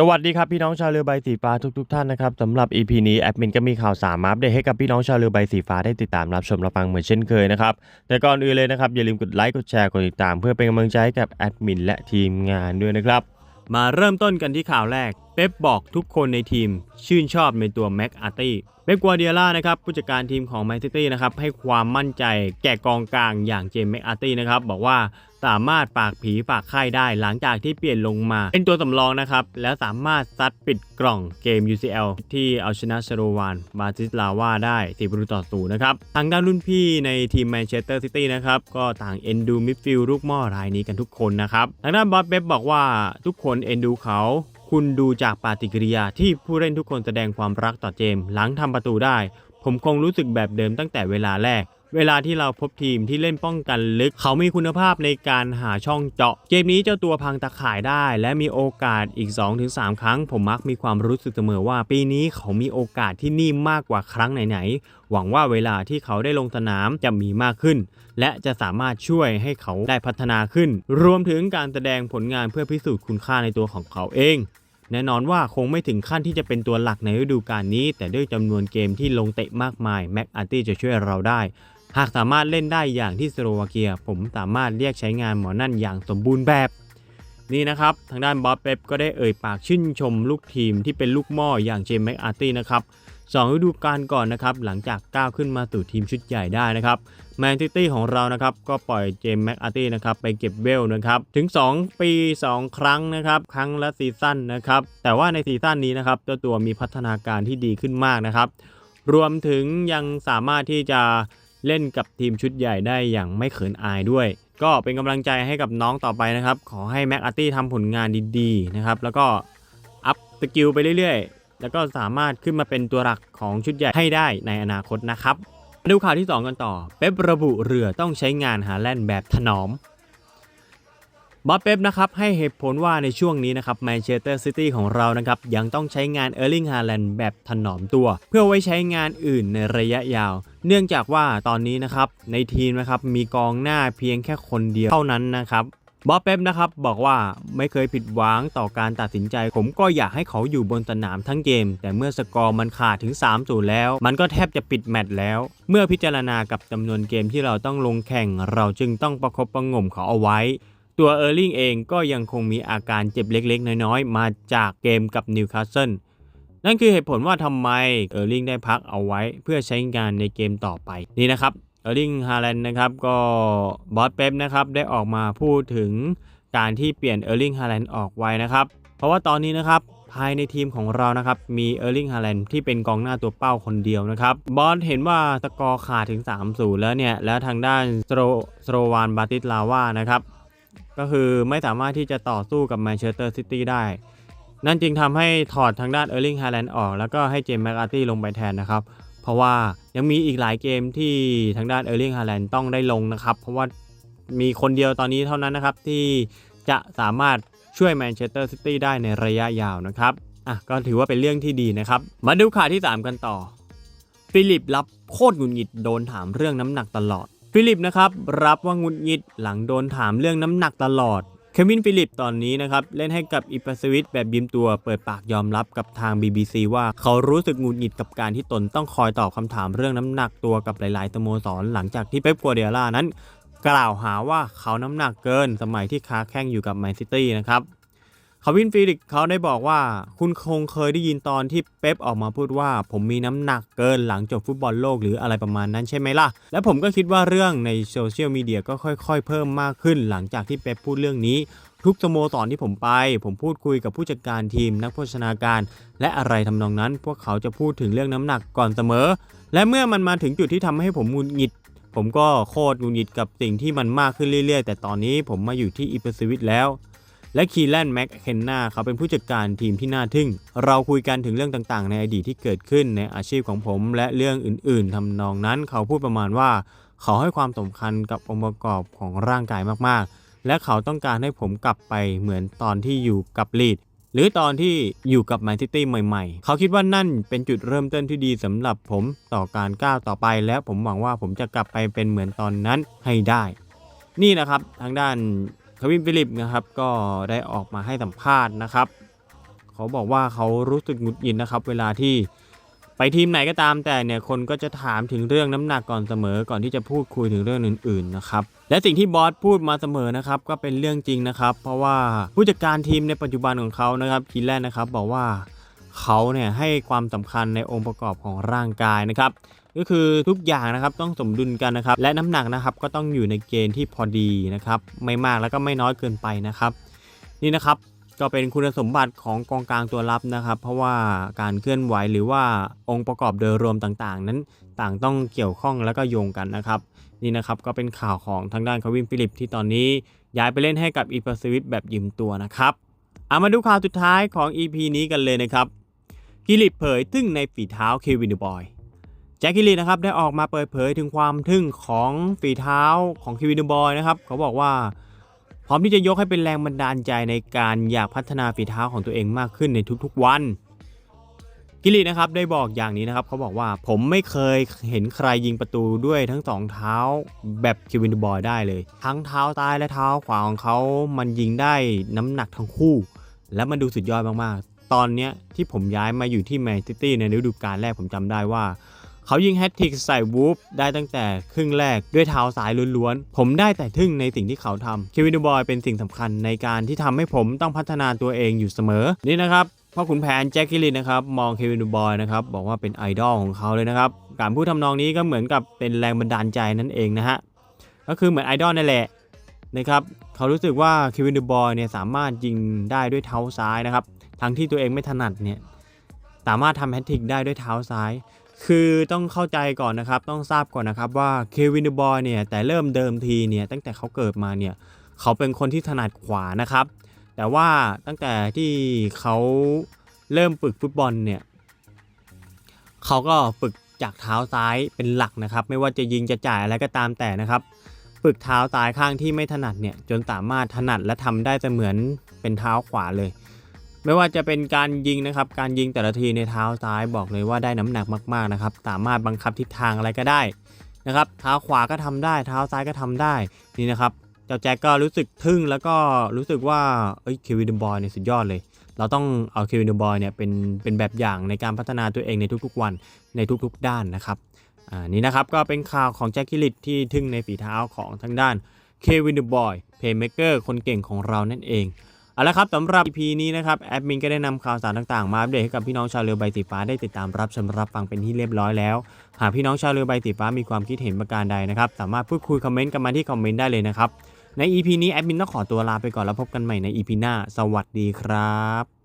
สวัสดีครับพี่น้องชาวเรือใบสีฟ้าทุกๆท่านนะครับสำหรับ EP นี้แอดมินก็มีข่าวสารมาอัปเดตให้กับพี่น้องชาวเรือใบสีฟ้าได้ติดตามรับชมรับฟังเหมือนเช่นเคยนะครับแต่ก่อนอื่นเลยนะครับอย่าลืมกดไลค์กดแชร์กดติดตาม เพื่อเป็นกำลังใจให้กับแอดมินและทีมงานด้วยนะครับ มาเริ่มต้นกันที่ข่าวแรก เป๊ปบอกทุกคนในทีม ชื่นชอบในตัวแม็กอาร์ตี้เป๊ปกัวเดียล่านะครับผู้จัดการทีมของแมนซิตี้นะครับให้ความมั่นใจแก่กองกลางอย่างเจมส์แม็กอาร์ตี้นะครับบอกว่า สามารถปากผีปากไข้ได้หลังจากที่เปลี่ยนลงมา เป็นตัวสำรองนะครับ แล้วสามารถซัดปิดกล่องเกม UCL ที่เอาชนะเชโรวานบาติสลาว่าได้4ประตูต่อศูนย์นะครับ ทางด้านรุ่นพี่ในทีมแมนเชสเตอร์ซิตี้นะครับ ก็ต่างเอ็นดูมิดฟิลด์ลูกหม้อรายนี้กันทุกคนนะครับ ทางด้านบอสเบบบอกว่าทุกคนเอ็นดูเขาคุณดูจากปฏิกิริยาที่ผู้เล่นทุกคนแสดงความรักต่อเจม หลังทำประตูได้ ผมคงรู้สึกแบบเดิมตั้งแต่เวลาแรก เวลาที่เราพบทีมที่เล่นป้องกันลึก เขามีคุณภาพในการหาช่องเจาะ เกมนี้เจ้าตัวพังตะข่ายได้ และมีโอกาสอีก 2-3 ครั้ง ผมมักมีความรู้สึกเสมอว่า ปีนี้เขามีโอกาสที่นิ่มมากกว่าครั้งไหนๆหวังว่าเวลาที่เขาได้ลงสนามจะมีมากขึ้น และจะสามารถช่วยให้เขาได้พัฒนาขึ้น รวมถึงการแสดงผลงานเพื่อพิสูจน์คุณค่าในตัวของเขาเองแน่นอนว่าคงไม่ถึงขั้นที่จะเป็นตัวหลักในฤดูกาลนี้ แต่ด้วยจำนวนเกมที่ลงเตะมากมาย แม็กอาร์ตี้จะช่วยเราได้ หากสามารถเล่นได้อย่างที่สโลวาเกีย ผมสามารถเรียกใช้งานหมอนั่นอย่างสมบูรณ์แบบ นี่นะครับ ทางด้านบอสเป๊ปก็ได้เอ่ยปากชื่นชมลูกทีมที่เป็นลูกหม้ออย่างเจมส์แม็กอาร์ตี้นะครับสองฤดูกาลก่อนนะครับหลังจากก้าวขึ้นมาสู่ทีมชุดใหญ่ได้นะครับแมนซิตี้ของเรานะครับก็ปล่อยเจมส์แม็กอาร์ตี้นะครับไปเก็บเวลนะครับถึง 2 ปี 2 ครั้งนะครับครั้งละซีซั่นนะครับแต่ว่าในซีซั่นนี้นะครับเจ้าตัวมีพัฒนาการที่ดีขึ้นมากนะครับรวมถึงยังสามารถที่จะ เล่นกับทีมชุดใหญ่ได้อย่างไม่เขินอายด้วย ก็เป็นกำลังใจให้กับน้องต่อไปนะครับ ขอให้แม็กอาร์ตี้ทำผลงานดีๆนะครับแล้วก็อัพสกิลไปเรื่อยๆ แล้วก็สามารถขึ้นมาเป็นตัวหลักของชุดใหญ่ให้ได้ในอนาคตนะครับดูข่าวที่ 2 กันต่อ เป๊ประบุเรือต้องใช้งานหาแล่นแบบถนอม บอสเป๊ปนะครับให้เหตุผลว่าในช่วงนี้นะครับแมนเชสเตอร์ซิตี้ของเรานะครับยังต้องใช้งานเออร์ลิงฮาแลนด์แบบถนอมตัว เพื่อไว้ใช้งานอื่นในระยะยาว เนื่องจากว่าตอนนี้นะครับในทีมนะครับมีกองหน้าเพียงแค่คนเดียวเท่านั้นนะครับบอสเป๊ปนะครับบอกว่าไม่เคยผิดหวังต่อการตัดสินใจ ผมก็อยากให้เขาอยู่บนสนามทั้งเกม แต่เมื่อสกอร์มันขาดถึง3 0แล้ว มันก็แทบจะปิดแมตช์แล้ว เมื่อพิจารณากับจำนวนเกมที่เราต้องลงแข่ง เราจึงต้องประคบประงมเขาเอาไว้ ตัวเออร์ลิงเองก็ยังคงมีอาการเจ็บเล็กๆ น้อยๆ มาจากเกมกับนิวคาสเซิลนั่นคือเหตุผลว่าทำไมเออร์ลิงได้พักเอาไว้เพื่อใช้งานในเกมต่อไปนี่นะครับเออร์ลิงฮาแลนด์นะครับก็บอสเป๊ปนะครับได้ออกมาพูดถึงการที่เปลี่ยนเออร์ลิงฮาแลนด์ออกไว้นะครับ เพราะว่าตอนนี้นะครับภายในทีมของเรานะครับมีเออร์ลิงฮาแลนด์ที่เป็นกองหน้าตัวเป้าคนเดียวนะครับบอสเห็นว่าสกอร์ขาดถึง 3-0 แล้วเนี่ย แล้วทางด้านสโตรสโตรวานบาติสลาว่านะครับ ก็คือไม่สามารถที่จะต่อสู้กับแมนเชสเตอร์ซิตี้ได้ นั่นจึงทำให้ถอดทางด้านเออร์ลิงฮาแลนด์ออก แล้วก็ให้เจมส์แมคอาร์ตี้ลงไปแทนนะครับ เพราะว่ายังมีอีกหลายเกมที่ทางด้านเออร์ลิงฮาแลนด์ต้องได้ลงนะครับ เพราะว่ามีคนเดียวตอนนี้เท่านั้นนะครับที่จะสามารถช่วยแมนเชสเตอร์ซิตี้ได้ในระยะยาวนะครับอะก็ถือว่าเป็นเรื่องที่ดีนะครับ มาดูข่าวที่ 3 กันต่อ ฟิลิปรับโคตรหงุดหงิดโดนถามเรื่องน้ำหนักตลอด ฟิลิปนะครับรับว่างุดหงิดหลังโดนถามเรื่องน้ำหนักตลอด เควินฟิลิปตอนนี้นะครับเล่นให้กับอิปาสวิตแบบยิ้มตัวเปิดปากยอมรับกับทาง BBC ว่าเขารู้สึกหงุดหงิดกับการที่ตนต้องคอยตอบคำถามเรื่องน้ำหนักตัวกับหลายๆสโมสร หลังจากที่เป๊ปกัวเดียล่านั้น กล่าวหาว่าเขาน้ำหนักเกินสมัยที่ค้าแข่งอยู่กับแมนซิตี้นะครับ คาวินฟิลิกเขาได้บอกว่า คุณคงเคยได้ยินตอนที่เป๊ปออกมาพูดว่า ผมมีน้ำหนักเกินหลังจบฟุตบอลโลกหรืออะไรประมาณนั้นใช่ไหมล่ะ และผมก็คิดว่าเรื่องในโซเชียลมีเดียก็ค่อยๆ เพิ่มมากขึ้นหลังจากที่เป๊ปพูดเรื่องนี้ทุกสโมสรที่ผมไป ผมพูดคุยกับผู้จัดการทีมนักโภชนาการ และอะไรทำนองนั้น พวกเขาจะพูดถึงเรื่องน้ำหนักก่อนเสมอ และเมื่อมันมาถึงจุดที่ทำให้ผมงุดหงิด ผมก็โคตรหงุดหงิดกับสิ่งที่มันมากขึ้นเรื่อยๆ แต่ตอนนี้ผมมาอยู่ที่อีเปอร์สวิตแล้ว และคีแลนแม็กเคนนาเขาเป็นผู้จัดการทีมที่น่าทึ่ง เราคุยกันถึงเรื่องต่างๆ ในอดีตที่เกิดขึ้นในอาชีพของผม และเรื่องอื่นๆทำนองนั้น เขาพูดประมาณว่า เขาให้ความสำคัญกับองค์ประกอบของร่างกายมากๆ และเขาต้องการให้ผมกลับไปเหมือนตอนที่อยู่กับลีดหรือตอนที่อยู่กับแมนซิตี้ใหม่ๆ เขาคิดว่านั่นเป็นจุดเริ่มต้นที่ดีสำหรับผมต่อการก้าวต่อไป และผมหวังว่าผมจะกลับไปเป็นเหมือนตอนนั้นให้ได้ นี่นะครับทางด้าน คาวินฟิลิปนะครับก็ได้ออกมาให้สัมภาษณ์นะครับ เขาบอกว่าเขารู้สึกหงุดหงิดนะครับ เวลาที่ไปทีมไหนก็ตามแต่เนี่ยคนก็จะถามถึงเรื่องน้ำหนักก่อนเสมอก่อนที่จะพูดคุยถึงเรื่องอื่นๆนะครับและสิ่งที่บอสพูดมาเสมอนะครับก็เป็นเรื่องจริงนะครับ เพราะว่าผู้จัดการทีมในปัจจุบันของเขานะครับคีแลนนะครับบอกว่าเขาเนี่ยให้ความสำคัญในองค์ประกอบของร่างกายนะครับ ก็คือทุกอย่างนะครับต้องสมดุลกันนะครับและน้ำหนักนะครับก็ต้องอยู่ในเกณฑ์ที่พอดีนะครับไม่มากแล้วก็ไม่น้อยเกินไปนะครับ นี่นะครับก็เป็นคุณสมบัติของกองกลางตัวรับนะครับ เพราะว่าการเคลื่อนไหวหรือว่าองค์ประกอบโดยรวมต่างๆ นั้นต่างต้องเกี่ยวข้องแล้วก็โยงกันนะครับ นี่นะครับก็เป็นข่าวของทางด้านคาวินฟิลิปที่ตอนนี้ย้ายไปเล่นให้กับอีพาสวิตแบบยืมตัวนะครับเอามาดูข่าวสุดท้ายของ EP นี้กันเลยนะครับกิลิปเผยทึ่งในฝีเท้าเควินเดบอย แจ็คกิลีนะครับได้ออกมาเปิดเผยถึงความทึ่งของฝีเท้าของคิวินบอยนะครับเขาบอกว่า พร้อมที่จะยกให้เป็นแรงบันดาลใจในการอยากพัฒนาฝีเท้าของตัวเองมากขึ้นในทุกๆวันกิลีนะครับได้บอกอย่างนี้นะครับเขาบอกว่าผมไม่เคยเห็นใครยิงประตูด้วยทั้งสองเท้าแบบคิวินบอยได้เลย ทั้งเท้าซ้ายและเท้าขวาของเขา มันยิงได้น้ำหนักทั้งคู่ และมันดูสุดยอดมากๆ ตอนเนี้ยที่ผมย้ายมาอยู่ที่แมนซิตี้ในฤดูกาลแรกผมจำได้ว่า เขายิงแฮตทิกใส่วูฟได้ตั้งแต่ครึ่งแรกด้วยเท้าซ้ายล้วนๆ ผมได้แต่ทึ่งในสิ่งที่เขาทำเควินดูบอยเป็นสิ่งสำคัญในการที่ทำให้ผมต้องพัฒนาตัวเองอยู่เสมอ นี่นะครับพ่อขุนแผนแจ็คกิลินนะครับมองเควินดูบอยนะครับบอกว่าเป็นไอดอลของเขาเลยนะครับการพูดทำนองนี้ก็เหมือนกับเป็นแรงบันดาลใจนั่นเองนะฮะก็คือเหมือนไอดอลนั่นแหละนะครับเขารู้สึกว่าเควินดูบอยเนี่ยสามารถยิงได้ด้วยเท้าซ้ายนะครับทั้งที่ตัวเองไม่ถนัดเนี่ยสามารถทำแฮตทริกได้ด้วยเท้าซ้าย คือต้องเข้าใจก่อนนะครับ ต้องทราบก่อนนะครับว่าเควินดบอยเนี่ยแต่เริ่มเดิมทีเนี่ยตั้งแต่เขาเกิดมาเนี่ยเขาเป็นคนที่ถนัดขวานะครับ แต่ว่าตั้งแต่ที่เขาเริ่มฝึกฟุตบอลเนี่ยเขาก็ฝึกจากเท้าซ้ายเป็นหลักนะครับ ไม่ว่าจะยิงจะจ่ายอะไรก็ตามแต่นะครับ ฝึกเท้าซ้ายข้างที่ไม่ถนัดเนี่ยจนสามารถถนัดและทำได้เสมือนเป็นเท้าขวาเลย ไม่ว่าจะเป็นการยิงนะครับ การยิงแต่ละทีในเท้าซ้ายบอกเลยว่าได้น้ำหนักมากๆนะครับ สามารถบังคับทิศทางอะไรก็ได้นะครับ เท้าขวาก็ทำได้ เท้าซ้ายก็ทำได้นี่นะครับเจ้าแจ็คก็รู้สึกทึ่งแล้วก็รู้สึกว่าเอ้ยเควินเดบอยเนี่ยสุดยอดเลย เราต้องเอาเควินเดบอยเนี่ยเป็นเป็นแบบอย่างในการพัฒนาตัวเองในทุกๆวันในทุกๆด้านนะครับอ่านี่นะครับก็เป็นข่าวของแจ็คกิลิตที่ทึ่งในฝีเท้าของทางด้านเควินเดบอยเพย์เมเกอร์คนเก่งของเรานั่นเอง เอาละครับสำหรับ EP นี้นะครับ แอดมินก็ได้นำข่าวสารต่างๆ มาอัปเดตให้กับพี่น้องชาวเรือใบสีฟ้าได้ติดตามรับชมรับฟังเป็นที่เรียบร้อยแล้ว หากพี่น้องชาวเรือใบสีฟ้ามีความคิดเห็นประการใดนะครับสามารถพูดคุยคอมเมนต์กันมาที่คอมเมนต์ได้เลยนะครับใน EP นี้แอดมินต้องขอตัวลาไปก่อนแล้วพบกันใหม่ใน EP หน้า สวัสดีครับ